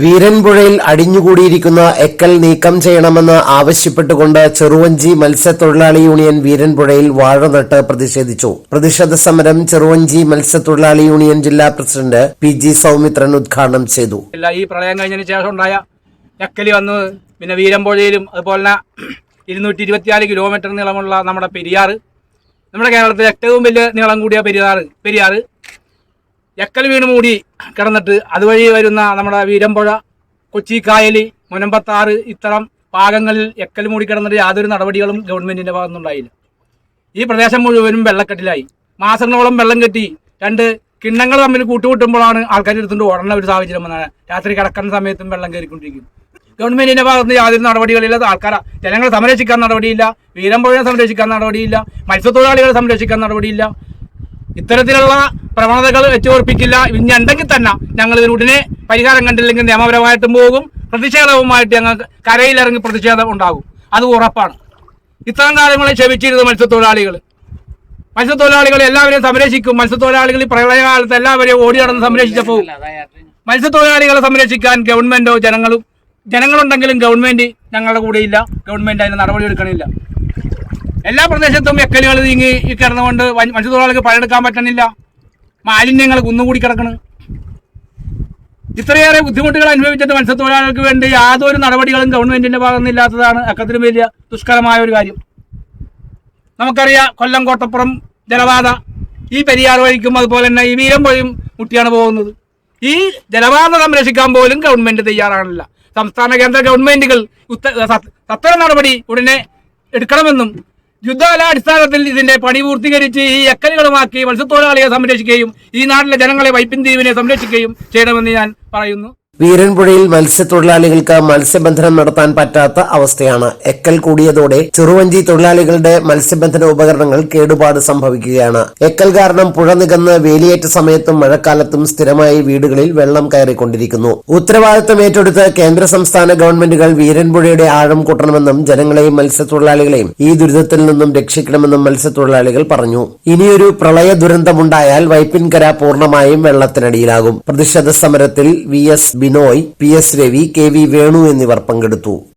വീരൻപുഴയിൽ അടിഞ്ഞുകൂടിയിരിക്കുന്ന എക്കൽ നീക്കം ചെയ്യണമെന്ന് ആവശ്യപ്പെട്ടുകൊണ്ട് ചെറുവഞ്ചി മത്സ്യത്തൊഴിലാളി യൂണിയൻ വീരൻപുഴയിൽ വാഴ നട്ട് പ്രതിഷേധിച്ചു. പ്രതിഷേധ സമരം ചെറുവഞ്ചി മത്സ്യത്തൊഴിലാളി യൂണിയൻ ജില്ലാ പ്രസിഡന്റ് പി ജി സൗമിത്രൻ ഉദ്ഘാടനം ചെയ്തു. ഈ പ്രളയം കഴിഞ്ഞതിന് ശേഷം ഉണ്ടായ എക്കലി വന്ന് പിന്നെ വീരമ്പുഴയിലും അതുപോലെ ഇരുന്നൂറ്റി ഇരുപത്തിനാല് കിലോമീറ്റർ നീളമുള്ള നമ്മുടെ പെരിയാറ്. നമ്മുടെ കേരളത്തിലെ ഏറ്റവും വലിയ നീളം കൂടിയ പെരിയാറ് പെരിയാർ എക്കൽ വീണ് മൂടി കിടന്നിട്ട് അതുവഴി വരുന്ന നമ്മുടെ വീരമ്പുഴ കൊച്ചി കായലി മുനമ്പത്താറ് ഇത്തരം ഭാഗങ്ങളിൽ എക്കൽ മൂടി കിടന്നിട്ട് യാതൊരു നടപടികളും ഗവൺമെന്റിന്റെ ഭാഗത്തുനിന്നുണ്ടായില്ല. ഈ പ്രദേശം മുഴുവനും വെള്ളക്കെട്ടിലായി. മാസങ്ങളോളം വെള്ളം കെട്ടി രണ്ട് കിണ്ണങ്ങൾ തമ്മിൽ കൂട്ടുകൂട്ടുമ്പോഴാണ് ആൾക്കാർ എടുത്തുകൊണ്ട് ഓടണ ഒരു സാഹചര്യം വന്നാണ് രാത്രി കിടക്കുന്ന സമയത്തും വെള്ളം കയറിക്കൊണ്ടിരിക്കും. ഗവൺമെന്റിന്റെ ഭാഗത്ത് നിന്ന് യാതൊരു നടപടികളില്ല. ആൾക്കാർ ജനങ്ങളെ സംരക്ഷിക്കാൻ നടപടിയില്ല. വീരമ്പുഴയെ സംരക്ഷിക്കാൻ നടപടിയില്ല. മത്സ്യത്തൊഴിലാളികളെ സംരക്ഷിക്കാൻ നടപടിയില്ല. ഇത്തരത്തിലുള്ള പ്രവണതകൾ വെച്ചുറപ്പിക്കില്ല. ഇനി ഉണ്ടെങ്കിൽ തന്നെ ഞങ്ങൾ ഇതിന് ഉടനെ പരിഹാരം കണ്ടില്ലെങ്കിൽ നിയമപരമായിട്ടും പോകും. പ്രതിഷേധവുമായിട്ട് ഞങ്ങൾക്ക് കരയിലിറങ്ങി പ്രതിഷേധം ഉണ്ടാകും. അത് ഉറപ്പാണ്. ഇത്തരം കാര്യങ്ങളെ ക്ഷമിച്ചിരുന്നു മത്സ്യത്തൊഴിലാളികൾ മത്സ്യത്തൊഴിലാളികൾ എല്ലാവരെയും സംരക്ഷിക്കും. മത്സ്യത്തൊഴിലാളികൾ പ്രളയകാലത്ത് എല്ലാവരെയും ഓടി നടന്ന് സംരക്ഷിച്ചപ്പോൾ മത്സ്യത്തൊഴിലാളികളെ സംരക്ഷിക്കാൻ ഗവൺമെന്റോ ജനങ്ങളും ജനങ്ങളുണ്ടെങ്കിലും ഗവൺമെന്റ് ഞങ്ങളുടെ കൂടെയില്ല ഗവൺമെന്റ് അതിന് നടപടി എടുക്കണില്ല എല്ലാ പ്രദേശത്തും എക്കലുകൾ നീങ്ങി ഈ കിടന്നുകൊണ്ട് മത്സ്യത്തൊഴിലാളികൾക്ക് പണിയെടുക്കാൻ പറ്റണില്ല. മാലിന്യങ്ങൾ കുന്നുകൂടി കിടക്കണ്. ഇത്രയേറെ ബുദ്ധിമുട്ടുകൾ അനുഭവിച്ചിട്ട് മത്സ്യത്തൊഴിലാളികൾക്ക് വേണ്ടി യാതൊരു നടപടികളും ഗവൺമെന്റിന്റെ ഭാഗത്ത് ഇല്ലാത്തതാണ് അക്കത്തിലും വലിയ ദുഷ്കരമായ ഒരു കാര്യം. നമുക്കറിയാം കൊല്ലം കോട്ടപ്പുറം ജലപാത ഈ പെരിയാർ വഴിക്കും അതുപോലെ തന്നെ ഈ വീരം വഴിയും മുട്ടിയാണ് പോകുന്നത്. ഈ ജലപാത സംരക്ഷിക്കാൻ പോലും ഗവൺമെന്റ് തയ്യാറാണില്ല സംസ്ഥാന കേന്ദ്ര ഗവൺമെന്റുകൾ സത്വര നടപടി ഉടനെ എടുക്കണമെന്നും യുദ്ധകാലാടിസ്ഥാനത്തിൽ ഇതിന്റെ പണി പൂർത്തീകരിച്ച് ഈ എക്കലുകളുമാക്കി മത്സ്യത്തൊഴിലാളികളെ സംരക്ഷിക്കുകയും ഈ നാട്ടിലെ ജനങ്ങളെ വൈപ്പിൻ ദ്വീപിനെ സംരക്ഷിക്കുകയും ചെയ്യണമെന്ന് ഞാൻ പറയുന്നു. വീരൻപുഴയിൽ മത്സ്യത്തൊഴിലാളികൾക്ക് മത്സ്യബന്ധനം നടത്താൻ പറ്റാത്ത അവസ്ഥയാണ്. എക്കൽ കൂടിയതോടെ ചെറുവഞ്ചി തൊഴിലാളികളുടെ മത്സ്യബന്ധന ഉപകരണങ്ങൾ കേടുപാട് സംഭവിക്കുകയാണ്. എക്കൽ കാരണം പുഴ നികന്ന് വേലിയേറ്റ സമയത്തും മഴക്കാലത്തും സ്ഥിരമായി വീടുകളിൽ വെള്ളം കയറിക്കൊണ്ടിരിക്കുന്നു. ഉത്തരവാദിത്തം ഏറ്റെടുത്ത് കേന്ദ്ര സംസ്ഥാന ഗവൺമെന്റുകൾ വീരൻപുഴയുടെ ആഴം കൂട്ടണമെന്നും ജനങ്ങളെയും മത്സ്യത്തൊഴിലാളികളെയും ഈ ദുരിതത്തിൽ നിന്നും രക്ഷിക്കണമെന്നും മത്സ്യത്തൊഴിലാളികൾ പറഞ്ഞു. ഇനിയൊരു പ്രളയ ദുരന്തമുണ്ടായാൽ വൈപ്പിൻകര പൂർണമായും വെള്ളത്തിനടിയിലാകും. പ്രതിഷേധ സമരത്തിൽ V S Binoy P S Ravi K V Venu എന്നിവർ പങ്കെടുത്തു.